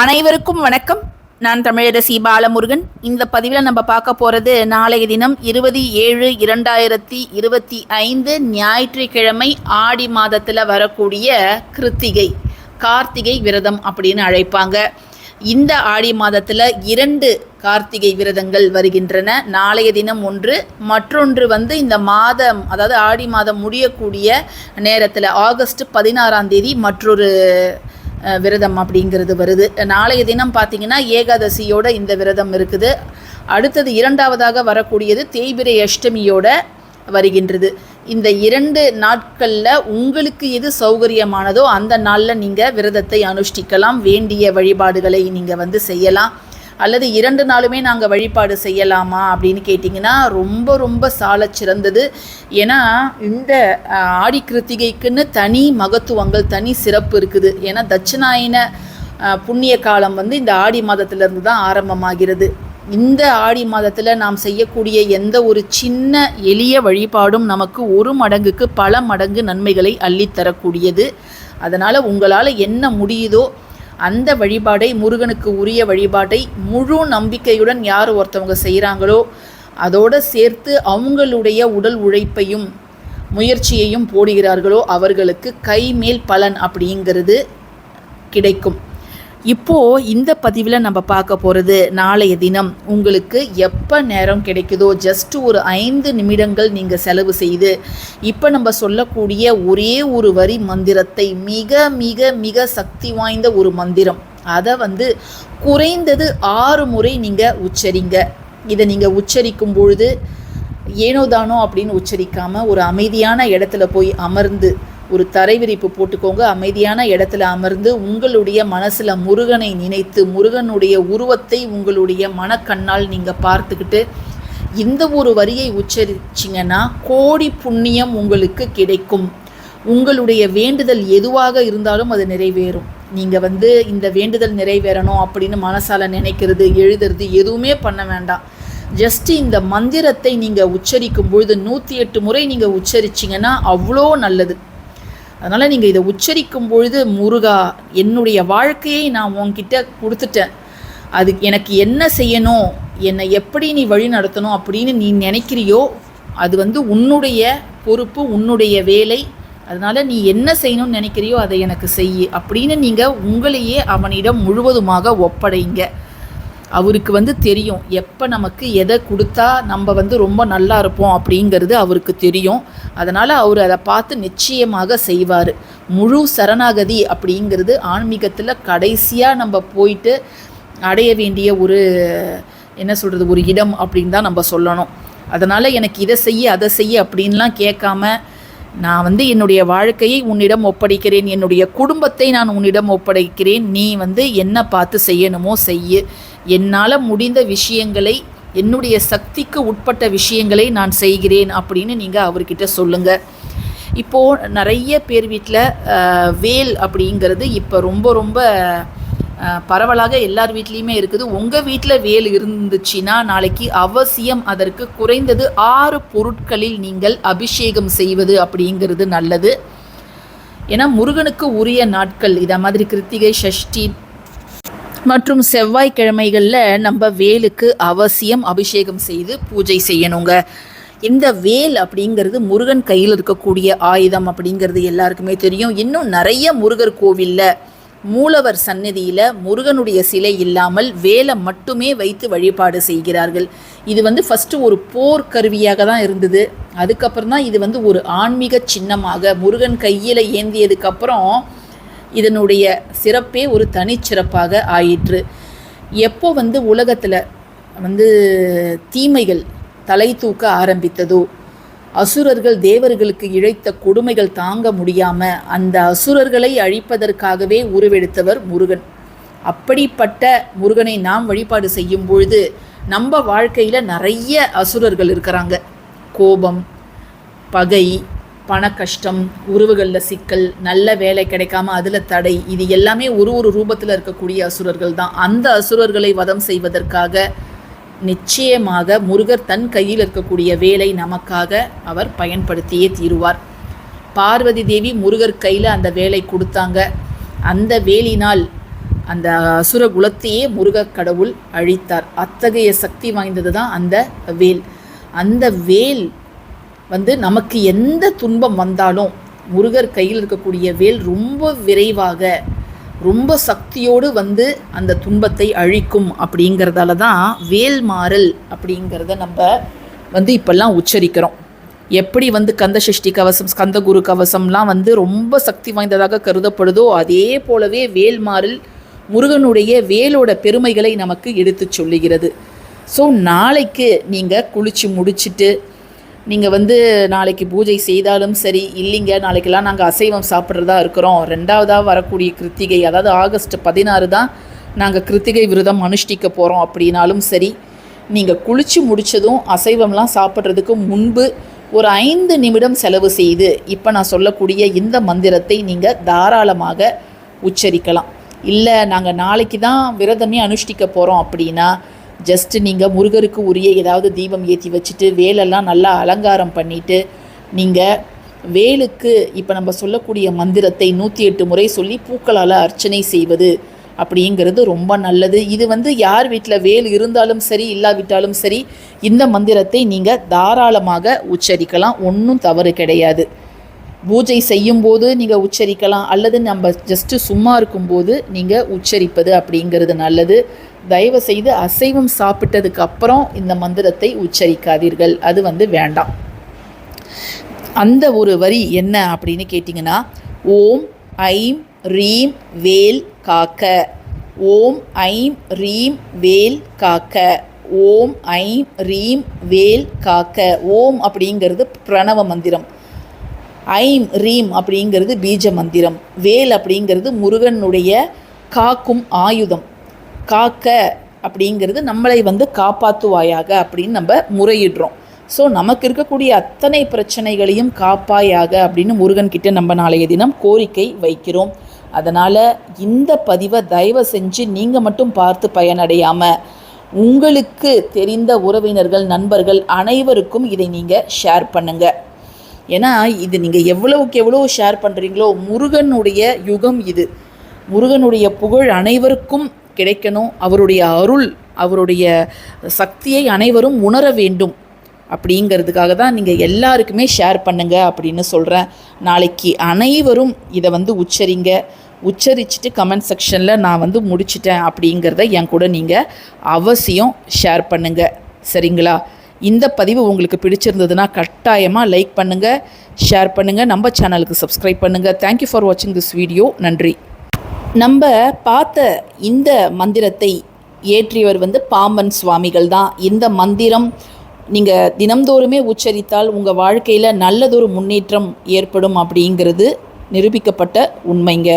அனைவருக்கும் வணக்கம். நான் தமிழரசி பாலமுருகன். இந்த பதிவில் நம்ம பார்க்க போகிறது நாளைய தினம் இருபது ஏழு இரண்டாயிரத்தி இருபத்தி ஐந்து ஞாயிற்றுக்கிழமை ஆடி மாதத்தில் வரக்கூடிய கிருத்திகை கார்த்திகை விரதம் அப்படின்னு அழைப்பாங்க. இந்த ஆடி மாதத்தில் இரண்டு கார்த்திகை விரதங்கள் வருகின்றன. நாளைய தினம் ஒன்று மற்றொன்று வந்து இந்த மாதம் அதாவது ஆடி மாதம் முடியக்கூடிய நேரத்தில் ஆகஸ்ட் பதினாறாம் தேதி மற்றொரு விரதம் அப்படிங்கிறது வருது. நாளைய தினம் பார்த்தீங்கன்னா ஏகாதசியோட இந்த விரதம் இருக்குது. அடுத்தது இரண்டாவதாக வரக்கூடியது தேய்பிரை அஷ்டமியோட வருகின்றது. இந்த இரண்டு நாட்களில் உங்களுக்கு எது சௌகரியமானதோ அந்த நாளில் நீங்கள் விரதத்தை அனுஷ்டிக்கலாம். வேண்டிய வழிபாடுகளை நீங்கள் வந்து செய்யலாம். அல்லது இரண்டு நாளுமே நாங்கள் வழிபாடு செய்யலாமா அப்படின்னு கேட்டிங்கன்னா ரொம்ப ரொம்ப சால சிறந்தது. ஏன்னா இந்த ஆடி கிருத்திகைக்குன்னு தனி மகத்துவங்கள் தனி சிறப்பு இருக்குது. ஏன்னா தட்சிணாயன புண்ணிய காலம் வந்து இந்த ஆடி மாதத்திலிருந்து தான் ஆரம்பமாகிறது. இந்த ஆடி மாதத்தில் நாம் செய்யக்கூடிய எந்த ஒரு சின்ன எளிய வழிபாடும் நமக்கு ஒரு மடங்குக்கு பல மடங்கு நன்மைகளை அள்ளித்தரக்கூடியது. அதனால் உங்களால் என்ன முடியுதோ அந்த வழிபாடை முருகனுக்கு உரிய வழிபாட்டை முழு நம்பிக்கையுடன் யார் ஒருத்தவங்க செய்கிறாங்களோ அதோடு சேர்த்து அவங்களுடைய உடல் உழைப்பையும் முயற்சியையும் போடுகிறார்களோ அவர்களுக்கு கைமேல் பலன் அப்படிங்கிறது கிடைக்கும். இப்போது இந்த பதிவில் நம்ம பார்க்க போகிறது நாளைய தினம். உங்களுக்கு எப்போ நேரம் கிடைக்குதோ ஜஸ்ட் ஒரு ஐந்து நிமிடங்கள் நீங்கள் செலவு செய்து இப்போ நம்ம சொல்லக்கூடிய ஒரே ஒரு வரி மந்திரத்தை மிக மிக மிக சக்தி வாய்ந்த ஒரு மந்திரம். அதை வந்து குறைந்தது ஆறு முறை நீங்கள் உச்சரிங்க. இதை நீங்கள் உச்சரிக்கும் பொழுது ஏனோ தானோ அப்படின்னு உச்சரிக்காமல் ஒரு அமைதியான இடத்துல போய் அமர்ந்து ஒரு தரை விரிப்பு போட்டுக்கோங்க. அமைதியான இடத்துல அமர்ந்து உங்களுடைய மனசில் முருகனை நினைத்து முருகனுடைய உருவத்தை உங்களுடைய மனக்கண்ணால் நீங்கள் பார்த்துக்கிட்டு இந்த ஒரு வரியை உச்சரிச்சிங்கன்னா கோடி புண்ணியம் உங்களுக்கு கிடைக்கும். உங்களுடைய வேண்டுதல் எதுவாக இருந்தாலும் அது நிறைவேறும். நீங்கள் வந்து இந்த வேண்டுதல் நிறைவேறணும் அப்படின்னு மனசால் நினைக்கிறது எழுதுறது எதுவுமே பண்ண வேண்டாம். ஜஸ்ட் இந்த மந்திரத்தை நீங்கள் உச்சரிக்கும் பொழுது நூற்றி எட்டு முறை நீங்கள் உச்சரிச்சிங்கன்னா அவ்வளோ நல்லது. அதனால் நீங்கள் இதை உச்சரிக்கும் பொழுது முருகா என்னுடைய வாழ்க்கையை நான் உன்கிட்ட கொடுத்துட்டேன். அது எனக்கு என்ன செய்யணும் என்னை எப்படி நீ வழி நடத்தணும் அப்படின்னு நீ நினைக்கிறியோ அது வந்து உன்னுடைய பொறுப்பு உன்னுடைய வேலை. அதனால் நீ என்ன செய்யணும்னு நினைக்கிறியோ அதை எனக்கு செய் அப்படின்னு நீங்கள் உங்களையே அவனிடம் முழுவதுமாக ஒப்படைங்க. அவருக்கு வந்து தெரியும். எப்போ நமக்கு எதை கொடுத்தா நம்ம வந்து ரொம்ப நல்லா இருப்போம் அப்படிங்கிறது அவருக்கு தெரியும். அதனால் அவர் அதை பார்த்து நிச்சயமாக செய்வார். முழு சரணாகதி அப்படிங்கிறது ஆன்மீகத்தில் கடைசியாக நம்ம போயிட்டு அடைய வேண்டிய ஒரு என்ன சொல்கிறது ஒரு இடம் அப்படின்னு தான் நம்ம சொல்லணும். அதனால் எனக்கு இதை செய்ய அதை செய்ய அப்படின்லாம் கேட்காம நான் வந்து என்னுடைய வாழ்க்கையை உன்னிடம் ஒப்படைக்கிறேன் என்னுடைய குடும்பத்தை நான் உன்னிடம் ஒப்படைக்கிறேன் நீ வந்து என்ன பார்த்து செய்யணுமோ செய்யு. என்னால் முடிந்த விஷயங்களை என்னுடைய சக்திக்கு உட்பட்ட விஷயங்களை நான் செய்கிறேன் அப்படின்னு நீங்கள் அவர்கிட்ட சொல்லுங்கள் இப்போது நிறைய பேர் வீட்டில் வேல் அப்படிங்கிறது இப்போ ரொம்ப ரொம்ப பரவலாக எல்லார் வீட்லேயுமே இருக்குது. உங்கள் வீட்டில் வேல் இருந்துச்சுன்னா நாளைக்கு அவசியம் அதற்கு குறைந்தது ஆறு பொருட்களில் நீங்கள் அபிஷேகம் செய்வது அப்படிங்கிறது நல்லது. ஏன்னா முருகனுக்கு உரிய நாட்கள். இதை மாதிரி கிருத்திகை சஷ்டி மற்றும் செவ்வாய்க்கிழமைகளில் நம்ம வேலுக்கு அவசியம் அபிஷேகம் செய்து பூஜை செய்யணுங்க. இந்த வேல் அப்படிங்கிறது முருகன் கையில் இருக்கக்கூடிய ஆயுதம் அப்படிங்கிறது எல்லாருக்குமே தெரியும். இன்னும் நிறைய முருகர் கோவிலில் மூலவர் சந்நிதியில் முருகனுடைய சிலை இல்லாமல் வேலை மட்டுமே வைத்து வழிபாடு செய்கிறார்கள். இது வந்து ஃபஸ்ட்டு ஒரு போர் கருவியாக தான் இருந்தது. அதுக்கப்புறம் தான் இது வந்து ஒரு ஆன்மீக சின்னமாக முருகன் கையில் ஏந்தியதுக்கப்புறம் இதனுடைய சிறப்பே ஒரு தனிச்சிறப்பாக ஆயிற்று. எப்போ வந்து உலகத்தில் வந்து தீமைகள் தலை தூக்க ஆரம்பித்ததோ அசுரர்கள் தேவர்களுக்கு இழைத்த கொடுமைகள் தாங்க முடியாம அந்த அசுரர்களை அழிப்பதற்காகவே உருவெடுத்தவர் முருகன். அப்படிப்பட்ட முருகனை நாம் வழிபாடு செய்யும் பொழுது நம்ம வாழ்க்கையில் நிறைய அசுரர்கள் இருக்கிறாங்க. கோபம் பகை பண கஷ்டம் உறவுகளில் சிக்கல் நல்ல வேலை கிடைக்காம அதில் தடை இது எல்லாமே ஒரு ஒரு ரூபத்தில் இருக்கக்கூடிய அசுரர்கள் தான். அந்த அசுரர்களை வதம் செய்வதற்காக நிச்சயமாக முருகர் தன் கையில் இருக்கக்கூடிய வேலை நமக்காக அவர் பயன்படுத்தியே தீருவார். பார்வதி தேவி முருகர் கையில் அந்த வேலை கொடுத்தாங்க. அந்த வேலினால் அந்த அசுர குலத்தையே முருகக் கடவுள் அழித்தார். அத்தகைய சக்தி வாய்ந்தது தான் அந்த வேல். அந்த வேல் வந்து நமக்கு எந்த துன்பம் வந்தாலும் முருகர் கையில் இருக்கக்கூடிய வேல் ரொம்ப விரைவாக ரொம்ப சக்தியோடு வந்து அந்த துன்பத்தை அழிக்கும் அப்படிங்கிறதால தான் வேல் மாறல் அப்படிங்கிறத நம்ம வந்து இப்போல்லாம் உச்சரிக்கிறோம். எப்படி வந்து கந்த சஷ்டி கவசம் ஸ்கந்த குரு கவசம்லாம் வந்து ரொம்ப சக்தி வாய்ந்ததாக கருதப்படுதோ அதே போலவே வேல்மாறல் முருகனுடைய வேலோட பெருமைகளை நமக்கு எடுத்து சொல்லுகிறது. ஸோ நாளைக்கு நீங்கள் குளித்து முடிச்சுட்டு நீங்கள் வந்து நாளைக்கு பூஜை செய்தாலும் சரி இல்லைங்க நாளைக்கெல்லாம் நாங்கள் அசைவம் சாப்பிட்றதா இருக்கிறோம். ரெண்டாவதாக வரக்கூடிய கிருத்திகை அதாவது ஆகஸ்ட் பதினாறு தான் நாங்கள் கிருத்திகை விரதம் அனுஷ்டிக்க போகிறோம் அப்படின்னாலும் சரி நீங்கள் குளித்து முடித்ததும் அசைவம்லாம் சாப்பிட்றதுக்கு முன்பு ஒரு ஐந்து நிமிடம் செலவு செய்து இப்போ நான் சொல்லக்கூடிய இந்த மந்திரத்தை நீங்கள் தாராளமாக உச்சரிக்கலாம். இல்லை நாங்கள் நாளைக்கு தான் விரதமே அனுஷ்டிக்க போகிறோம் அப்படின்னா ஜஸ்ட் நீங்கள் முருகருக்கு உரிய ஏதாவது தீபம் ஏற்றி வச்சுட்டு வேலெல்லாம் நல்லா அலங்காரம் பண்ணிவிட்டு நீங்கள் வேலுக்கு இப்போ நம்ம சொல்லக்கூடிய மந்திரத்தை நூற்றி எட்டு முறை சொல்லி பூக்களால் அர்ச்சனை செய்வது அப்படிங்கிறது ரொம்ப நல்லது. இது வந்து யார் வீட்டில் வேல் இருந்தாலும் சரி இல்லாவிட்டாலும் சரி இந்த மந்திரத்தை நீங்கள் தாராளமாக உச்சரிக்கலாம். ஒன்றும் தவறு கிடையாது. பூஜை செய்யும்போது நீங்கள் உச்சரிக்கலாம். அல்லது நம்ம ஜஸ்ட்டு சும்மா இருக்கும்போது நீங்கள் உச்சரிப்பது அப்படிங்கிறது நல்லது. தயவு செய்து அசைவம் சாப்பிட்டதுக்கு அப்புறம் இந்த மந்திரத்தை உச்சரிக்காதீர்கள். அது வந்து வேண்டாம். அந்த ஒரு வரி என்ன அப்படின்னு கேட்டிங்கன்னா ஓம் ஐம் ரீம் வேல் காக்க. ஓம் ஐம் ரீம் வேல் காக்க. ஓம் ஐம் ரீம் வேல் காக்க. ஓம் அப்படிங்கிறது பிரணவ மந்திரம். ஐம் ரீம் அப்படிங்கிறது பீஜ மந்திரம். வேல் அப்படிங்கிறது முருகனுடைய காக்கும் ஆயுதம். காக்க அப்படிங்கிறது நம்மளை வந்து காப்பாற்றுவாயாக அப்படின்னு நம்ம முறையிடுறோம். ஸோ நமக்கு இருக்கக்கூடிய அத்தனை பிரச்சனைகளையும் காப்பாயாக அப்படின்னு முருகன்கிட்ட நம்ம நாளைய தினம் கோரிக்கை வைக்கிறோம். அதனால் இந்த பதிவை தயவு செஞ்சு நீங்கள் மட்டும் பார்த்து பயனடையாமல் உங்களுக்கு தெரிந்த உறவினர்கள் நண்பர்கள் அனைவருக்கும் இதை நீங்கள் ஷேர் பண்ணுங்கள் ஏன்னா இது நீங்கள் எவ்வளவுக்கு எவ்வளோ ஷேர் பண்ணுறீங்களோ முருகனுடைய யுகம் இது. முருகனுடைய புகழ் அனைவருக்கும் கிடைக்கணும். அவருடைய அருள் அவருடைய சக்தியை அனைவரும் உணர வேண்டும். அப்படிங்கிறதுக்காக தான் நீங்கள் எல்லாருக்குமே ஷேர் பண்ணுங்க அப்படின்னு சொல்கிறேன் நாளைக்கு அனைவரும் இதை வந்து உச்சரிங்க. உச்சரிச்சுட்டு கமெண்ட் செக்ஷனில் நான் வந்து முடிச்சிட்டேன் அப்படிங்கிறத என் கூட நீங்கள் அவசியம் ஷேர் பண்ணுங்கள் சரிங்களா? இந்த பதிவு உங்களுக்கு பிடிச்சிருந்ததுன்னா கட்டாயமாக லைக் பண்ணுங்கள் ஷேர் பண்ணுங்கள் நம்ம சேனலுக்கு சப்ஸ்கிரைப் பண்ணுங்கள் தேங்க்யூ ஃபார் வாட்சிங் திஸ் வீடியோ நன்றி. நம்ம பார்த்த இந்த மந்திரத்தை ஏற்றியவர் வந்து பாம்பன் சுவாமிகள் தான். இந்த மந்திரம் நீங்கள் தினம்தோறுமே உச்சரித்தால் உங்கள் வாழ்க்கையில் நல்லதொரு முன்னேற்றம் ஏற்படும் அப்படிங்கிறது நிரூபிக்கப்பட்ட உண்மைங்க.